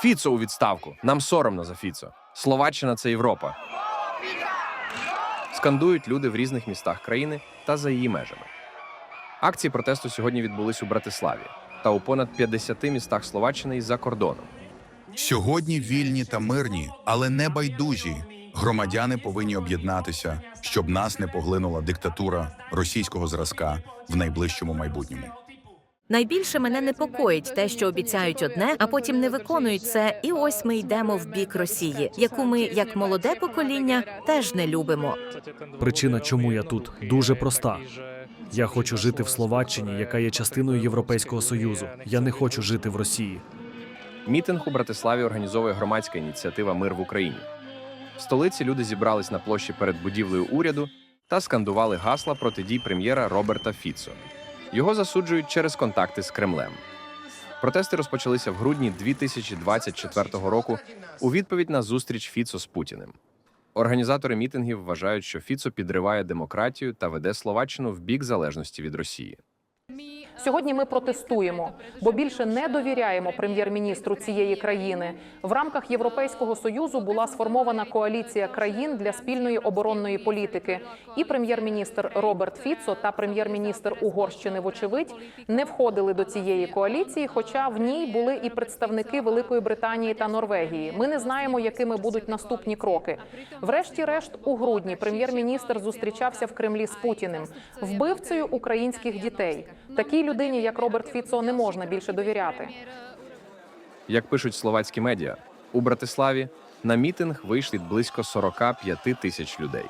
Фіцо у відставку. Нам соромно за Фіцо. Словаччина це Європа. Скандують люди в різних містах країни та за її межами. Акції протесту сьогодні відбулись у Братиславі та у понад 50 містах Словаччини і за кордоном. Сьогодні вільні та мирні, але не байдужі. Громадяни повинні об'єднатися, щоб нас не поглинула диктатура російського зразка в найближчому майбутньому. Найбільше мене непокоїть те, що обіцяють одне, а потім не виконують це. І ось ми йдемо в бік Росії, яку ми, як молоде покоління, теж не любимо. Причина, чому я тут, дуже проста. Я хочу жити в Словаччині, яка є частиною Європейського союзу. Я не хочу жити в Росії. Мітинг у Братиславі організовує громадська ініціатива Мир в Україні. В столиці люди зібрались на площі перед будівлею уряду та скандували гасла проти дій прем'єра Роберта Фіцо. Його засуджують через контакти з Кремлем. Протести розпочалися в грудні 2024 року у відповідь на зустріч Фіцо з Путіним. Організатори мітингів вважають, що Фіцо підриває демократію та веде Словаччину в бік залежності від Росії. Сьогодні ми протестуємо, бо більше не довіряємо прем'єр-міністру цієї країни. В рамках Європейського союзу була сформована коаліція країн для спільної оборонної політики. І прем'єр-міністр Роберт Фіцо та прем'єр-міністр Угорщини, вочевидь, не входили до цієї коаліції, хоча в ній були і представники Великої Британії та Норвегії. Ми не знаємо, якими будуть наступні кроки. Врешті-решт, у грудні прем'єр-міністр зустрічався в Кремлі з Путіним, вбивцею українських дітей. Такій людині, як Роберт Фіцо, не можна більше довіряти. Як пишуть словацькі медіа, у Братиславі на мітинг вийшли близько 45 тисяч людей.